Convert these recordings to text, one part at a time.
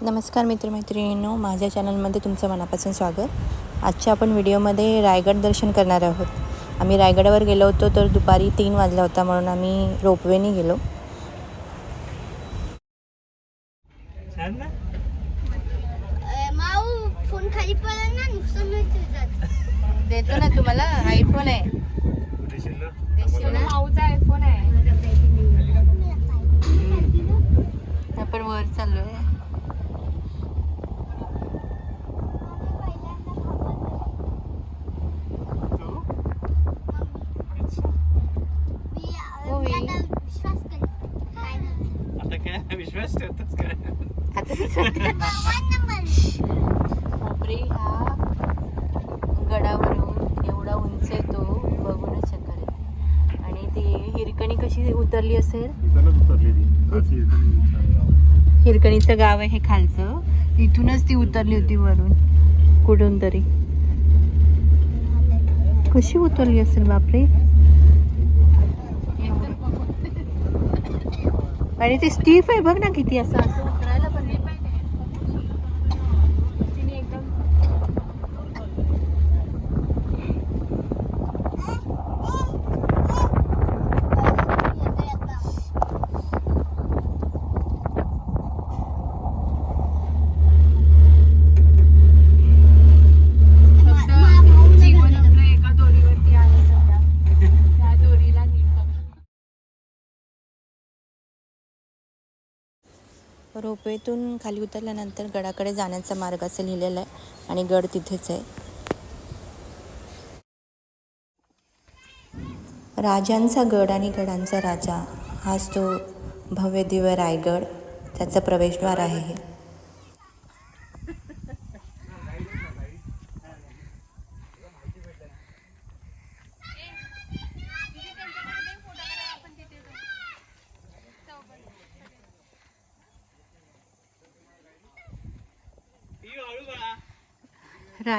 नमस्कार मित्रमैत्रिणींनो माझ्या चॅनलमध्ये तुमचं मनापासून स्वागत. आजच्या आपण व्हिडिओमध्ये रायगड दर्शन करणार आहोत. आम्ही रायगडावर गेलो होतो तर दुपारी तीन वाजला होता म्हणून आम्ही रोपवेने गेलो छान ना अ, माऊ फोन खाली पडला ना नुकसान होईल तुझं देतो ना तुम्हाला आयफोन आहे देशील ना देशील ना माऊचा आयफोन आहे आपण वर चाललो आहे होय. विश्वास कर काय नाही. आता काय विश्वास ठेवतोच number. कोपरी हा गडावरून एवढा उंच आहे तो बघूनच चक्कर येते आणि ती हिरकणी कशी उतरली असेल? इथूनच. हिरकणीचं गाव आहे हे खालचं. तिथूनच ती उतरली होती वरून. कुठून तरी. कशी उतरली असेल बापरे? आणि ते स्टीफ आहे बघ ना किती असं असं उतरायला पण नाही रोपवेतून खाली उतरल्यानंतर गडाकडे जाण्याचा मार्ग असं लिहिलेला आहे आणि गड तिथेच आहे. राजांचा गड आणि गडांचा राजा हाच तो भव्य दिव्य रायगड त्याचं प्रवेशद्वार आहे हे.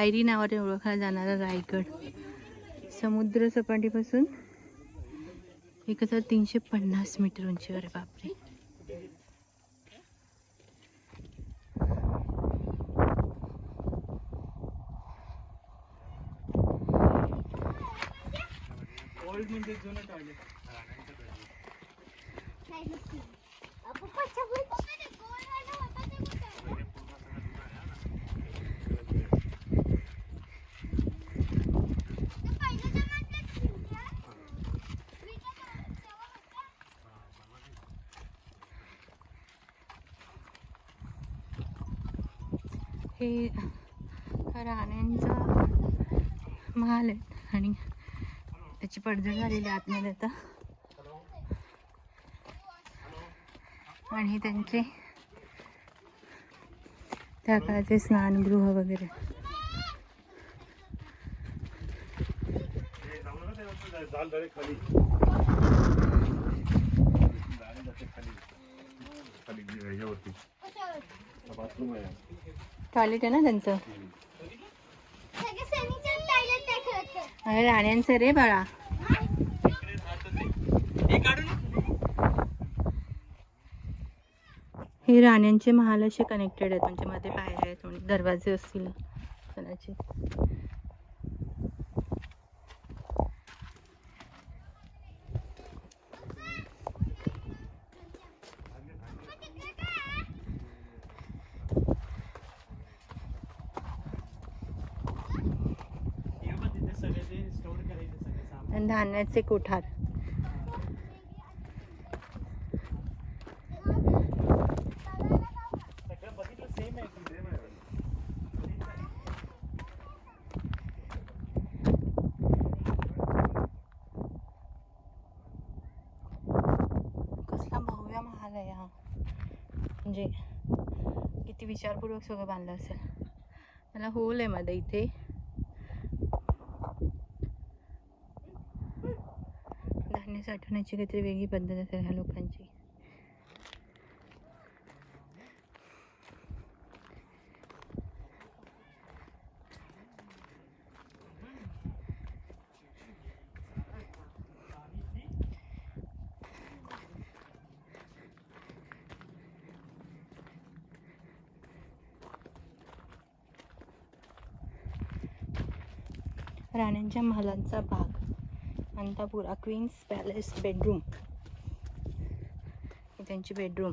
रायरी नावाने ओळखला जाणारा रायगड. समुद्र सपाटीपासून एक हजार तीनशे पन्नास मीटर उंचीवर बापरे. म्हणजे जुनं टॉयलेट पप्पाच्या बोल पप्पा ते गोल वाला होता ते कुठं? ते पहिलं जमान्यात खिडक्या? खिडक्या तेव्हा होत्या? हे राण्यांचा महाल आहे आणि त्याची पडझड झालेली आतमध्ये आता. आणि त्यांचे त्या काळाचे स्नानगृह वगैरे. खाली खाली खाली बाथरूम आहे. टॉयलेट आहे ना त्यांचं. अरे राण्यांचं रे बाळा. हे राण्यांचे महाल असे कनेक्टेड आहेत. म्हणजे मध्ये बाहेर आहेत दरवाजे असतील. कदाचित तिथे सगळे ते स्टोर करायचे सगळे सामान आणि धान्याचे कोठार. बघितलं कसला भव्य महाल आहे हा. म्हणजे किती विचारपूर्वक सगळं बांधलं असेल. त्याला होल आहे मध्ये इथे. पाणी साठवण्याची काहीतरी वेगळी पद्धत असेल ह्या लोकांची. प्राण्यांच्या महालांचा भाग. अंतापुरा क्वीन्स पॅलेस बेडरूम. ही त्यांची बेडरूम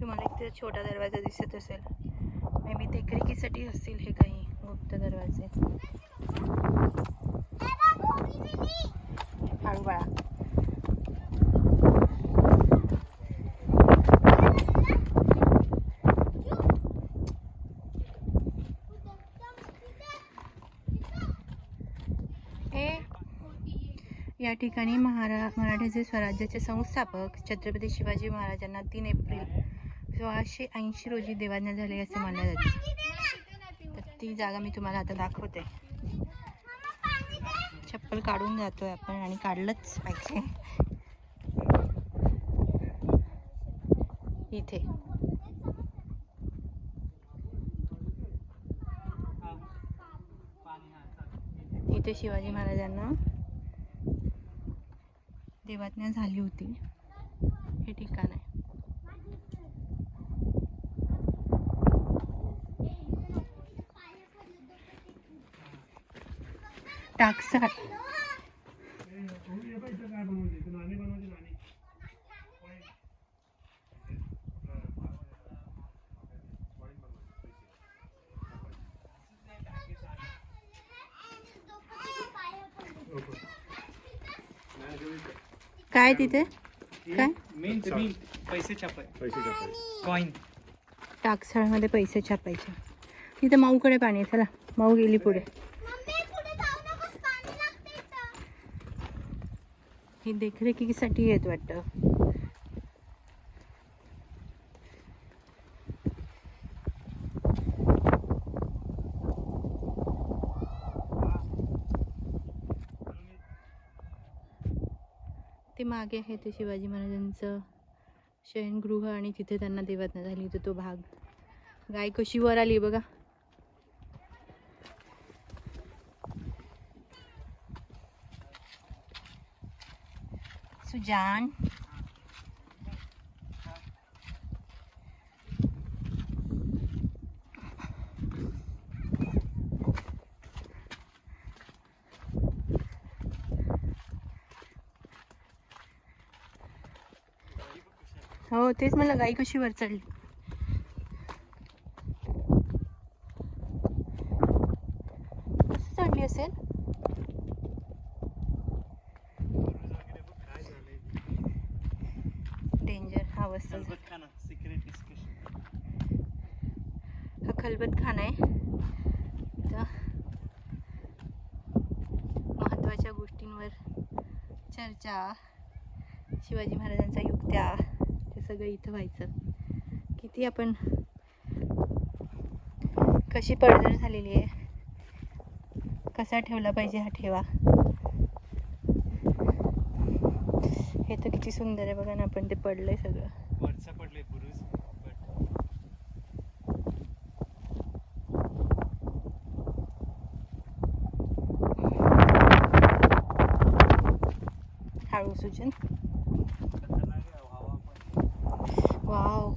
तुम्हाला एक तिथे छोटा दरवाजा दिसत असेल. मे बी देखरेखीसाठी असतील हे काही गुप्त दरवाजे. हळू बाळा हे या ठिकाणी महारा मराठ्याचे स्वराज्याचे संस्थापक छत्रपती शिवाजी महाराजांना तीन एप्रिल सोळाशे ऐंशी रोजी देवाज्ञा झाले असे मानले जाते. तर ती जागा मी तुम्हाला आता दाखवते. चप्पल काढून जातोय आपण आणि काढलंच पाहिजे. इथे. इथे शिवाजी महाराजांना देवाज्ञा झाली होती. हे ठिकाण आहे. टाकसाळ काय तिथे? काय? मेन मेन पैसे छापाय. पैसे छापायचे कॉइन टाकसाळमध्ये पैसे छापायचे. तिथे माऊकडे पाणी आहे चला. माऊ गेली पुढे मम्मी पुढे जाऊ नकोस पाणी लागते इथं. ही देखरेखीसाठी येत वाटतं. ते मागे आहे ते शिवाजी महाराजांचं शयनगृह आणि तिथे त्यांना देवाज्ञा झाली तर तो भाग. गाय कशी वर आली बघा. John. हो तेच मला गाई कशी वर चढली चढली असेल डेंजर हा वस्त खाना सिक्रेट डिस्कशन हा खलबत खाना आहे. इथं महत्त्वाच्या गोष्टींवर चर्चा शिवाजी महाराजांच्या युक्त्या ते सगळं इथं व्हायचं. किती आपण कशी पडझड झालेली आहे? कसा ठेवला पाहिजे हा ठेवा? हे तर किती सुंदर आहे. बघा ना आपण ते पडलंय सगळं. वरचा पडले बुरुज हळू सुजन खतरनाक आहे हवा पण वाव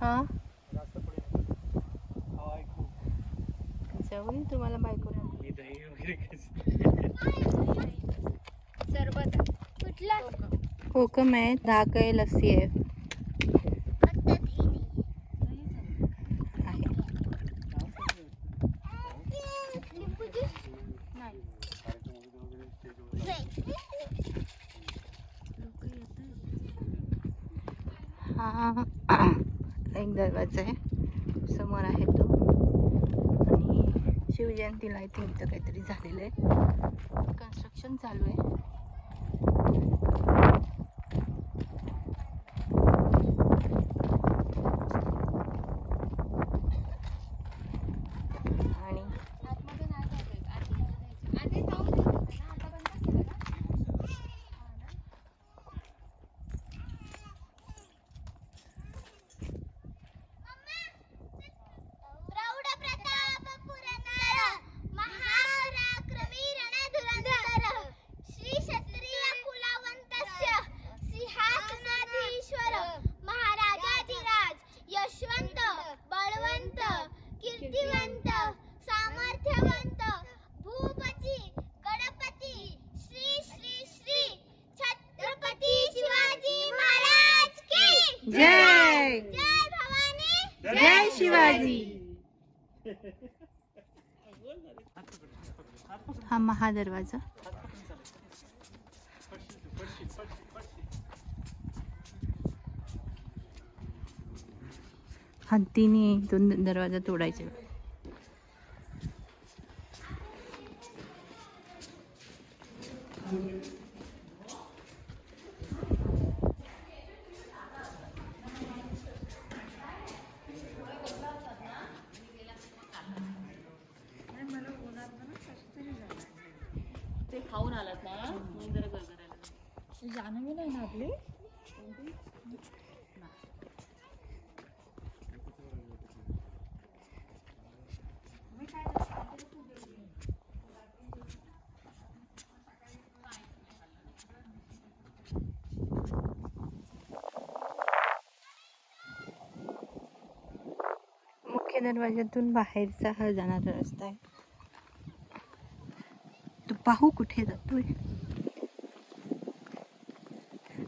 हा जास्त पडेल हवा आहे खूप जाऊन तुम्हाला बायको मी दही वगैरे खायचं सरबत कुठला कोकम आहे दहा आहे लस्सी आहे. हा एक दरवाजा आहे. समोर आहे तो. आणि शिवजयंतीला आय थिंक इथं काहीतरी झालेलं आहे. कन्स्ट्रक्शन चालू आहे. शिवाजी। हा महा दरवाजा. हत्तीने दोन दरवाजा तोडायचा ते खाऊन आलात ना? म्हणून जरा गरगरायला जान्हवी नाही ना आपली? मुख्य दरवाज्यातून बाहेरचा हा जाणारा रस्ता आहे. पाहू कुठे जातोय?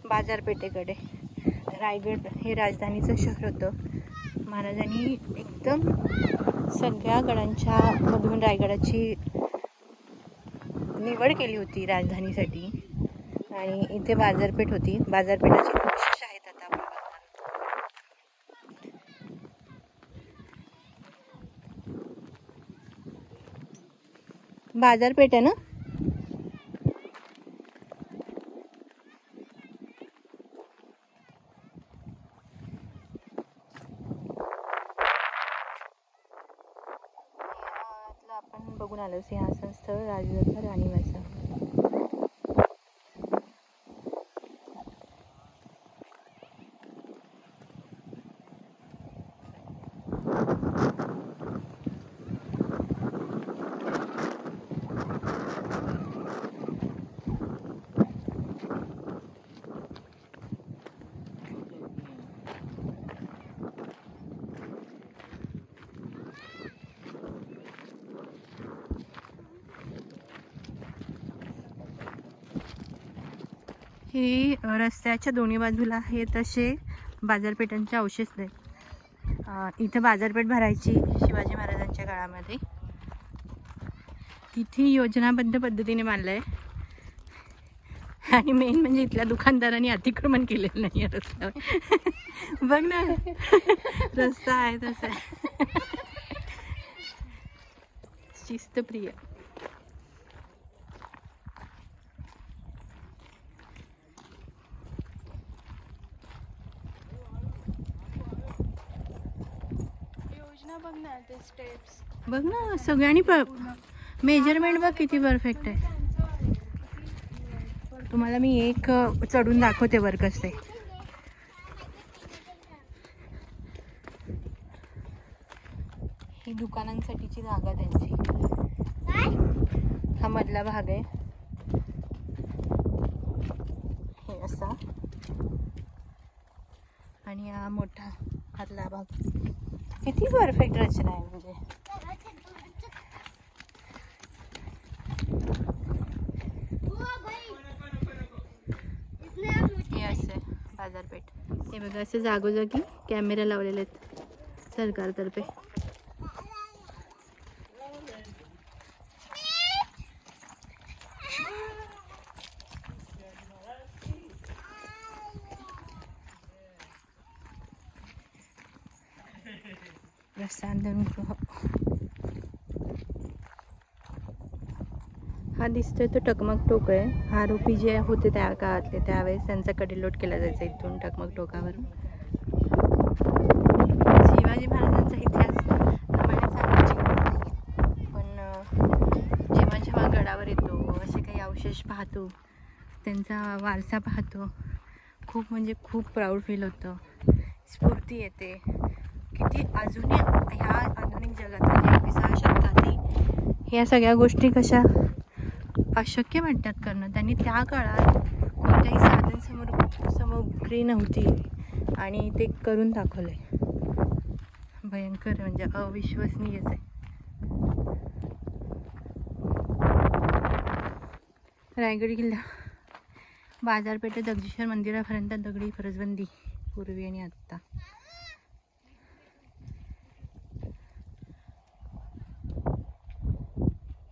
बाजारपेठेकडे. रायगड हे राजधानीचं शहर होतं. महाराजांनी एकदम सगळ्या गडांच्या मधून रायगडाची निवड केली होती राजधानीसाठी. आणि इथे बाजारपेठ होती. बाजारपेठाची विशेष आहेत आता आपण बघणार बाजारपेठ आहे ना? पर्यटन स्थळ राजदत्त राणीवासा हे रस्त्याच्या दोन्ही बाजूला हे तसे बाजारपेठांचे अवशेष आहेत इथं बाजारपेठ भरायची शिवाजी महाराजांच्या काळामध्ये. तिथे योजनाबद्ध पद्धतीने बांधलं आहे आणि मेन म्हणजे इथल्या दुकानदारांनी अतिक्रमण केलेलं नाही आहे रस्त्यावर. बघ ना. रस्ता आहे तसा. शिस्तप्रिय. ना ते स्टेप्स बघ ना सगळ्यांनी मेजरमेंट बघ किती परफेक्ट आहे. तुम्हाला मी एक चढून दाखवते वर कसे ही दुकानांसाठीची जागा त्यांची. हा मधला भाग आहे. हे असा. आणि हा मोठा आतला भाग. किती परफेक्ट रचना आहे म्हणजे. हे असं बाजारपेठ. हे बघा असं जागोजागी कॅमेरा लावलेले आहेत सरकारतर्फे. प्रसाधनगृह हा दिसतोय तो टकमक टोक आहे. आरोपी जे होते त्या काळातले त्यावेळेस त्यांचा कडेलोट केला जायचा इथून टकमक टोकावरून. शिवाजी महाराजांचा इतिहास. पण जेव्हा जेव्हा गडावर येतो असे काही अवशेष पाहतो त्यांचा वारसा पाहतो खूप म्हणजे खूप प्राऊड फील होतं. स्फूर्ती येते. किती अजूनही ह्या आधुनिक जगातील म्हणजे एकविसाव्या शतकातही ह्या सगळ्या गोष्टी कशा अशक्य वाटतात करणं. त्यांनी त्या काळात कोणत्याही साधन समोर सामग्री नव्हती आणि ते करून दाखवलं आहे भयंकर म्हणजे अविश्वसनीयच आहे. रायगड किल्ला. बाजारपेठे दगडेश्वर मंदिरापर्यंत दगडी फरसबंदी. पूर्वी आणि आत्ता.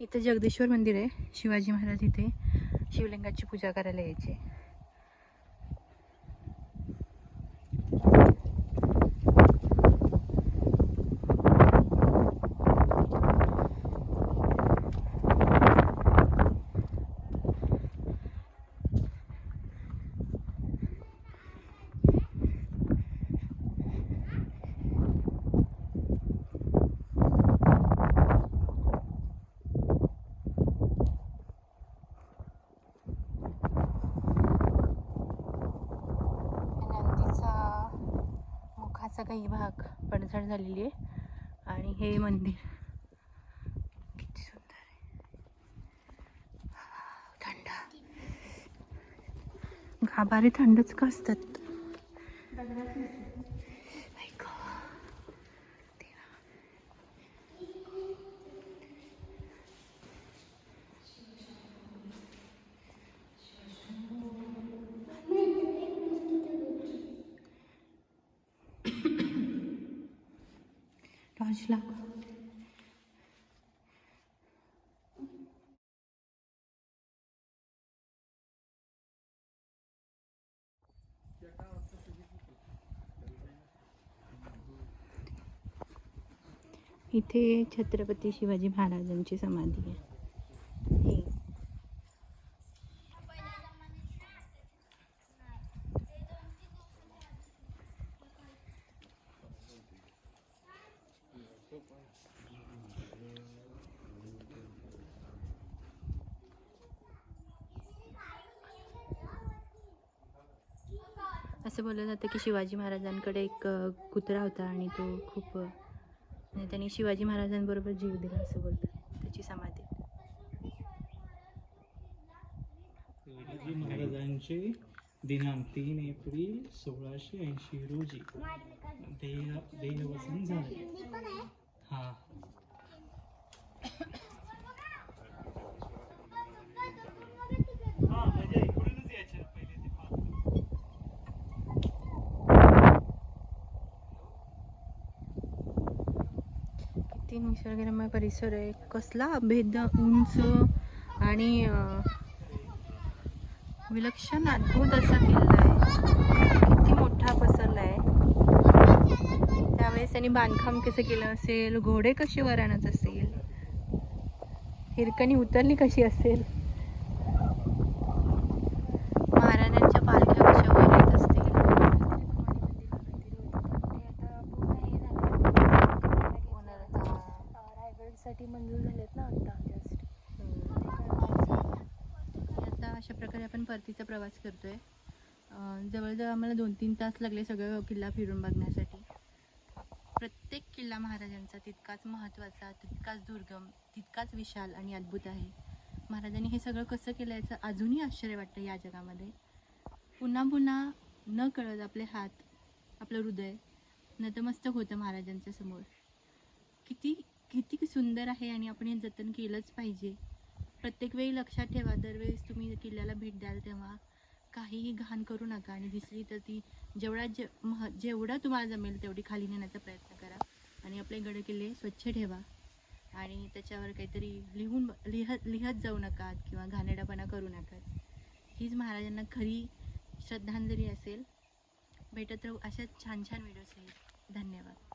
इथं जगदीश्वर मंदिर आहे. शिवाजी महाराज इथे शिवलिंगाची पूजा करायला यायचे. मुखाचा काही भाग पडझड झालेली आहे. आणि हे मंदिर. किती सुंदर आहे. थंड. गाभारे थंडच का असतात? इथे छत्रपती शिवाजी महाराजांची समाधी आहे. हे. असं बोललं जातं की शिवाजी महाराजांकडे एक कुत्रा होता आणि तो खूप आणि त्यांनी शिवाजी महाराजांबरोबर जीव दिला असं बोलतात. त्याची समाधी. शिवाजी महाराजांचे दिनांक तीन एप्रिल सोळाशे ऐंशी रोजी देह देहवसन झाले. हां हा म्हणजे इकडूनच यायचे पहिले ते पाहतो. किती निसर्गरम्य परिसर आहे. कसला भेद उंच आणि विलक्षण अद्भुत असा किल्ला आहे. किती मोठा पसरला आहे. त्यावेळेस त्यांनी बांधकाम कसं केलं असेल घोडे कसे वर आणत असेल हिरकणी उतरली कशी असेल महाराजांच्या पालख्या कशा वर येत असतील रायगडसाठी मंजूर झालेत ना आता जस्ट आता अशा प्रकारे आपण परतीचा प्रवास करतो आहे जवळजवळ आम्हाला दोन तीन तास लागले सगळं किल्ला फिरून बघण्यासाठी. प्रत्येक किल्ला महाराजांचा तितकाच महत्त्वाचा तितकाच दुर्गम तितकाच विशाल आणि अद्भुत आहे. महाराजांनी हे सगळं कसं केलं याचं अजूनही आश्चर्य वाटतं या जगामध्ये. पुन्हा पुन्हा न कळत आपले हात आपलं हृदय नतमस्तक होतं महाराजांच्या समोर. किती किती सुंदर आहे आणि आपण हे जतन केलंच पाहिजे. प्रत्येक वेळी लक्षात ठेवा. दरवेळेस तुम्ही किल्ल्याला भेट द्याल तेव्हा काहीही घाण करू नका आणि दिसली तर ती जेवढा जे मह जेवढं तुम्हाला जमेल तेवढी खाली नेण्याचा प्रयत्न करा आणि आपले गड किल्ले स्वच्छ ठेवा. आणि त्याच्यावर काहीतरी लिहून लिहत लिहत जाऊ नका किंवा घाणेडापणा करू नका. हीच महाराजांना खरी श्रद्धांजली असेल. भेटत राहू अशाच छान छान व्हिडिओ धन्यवाद.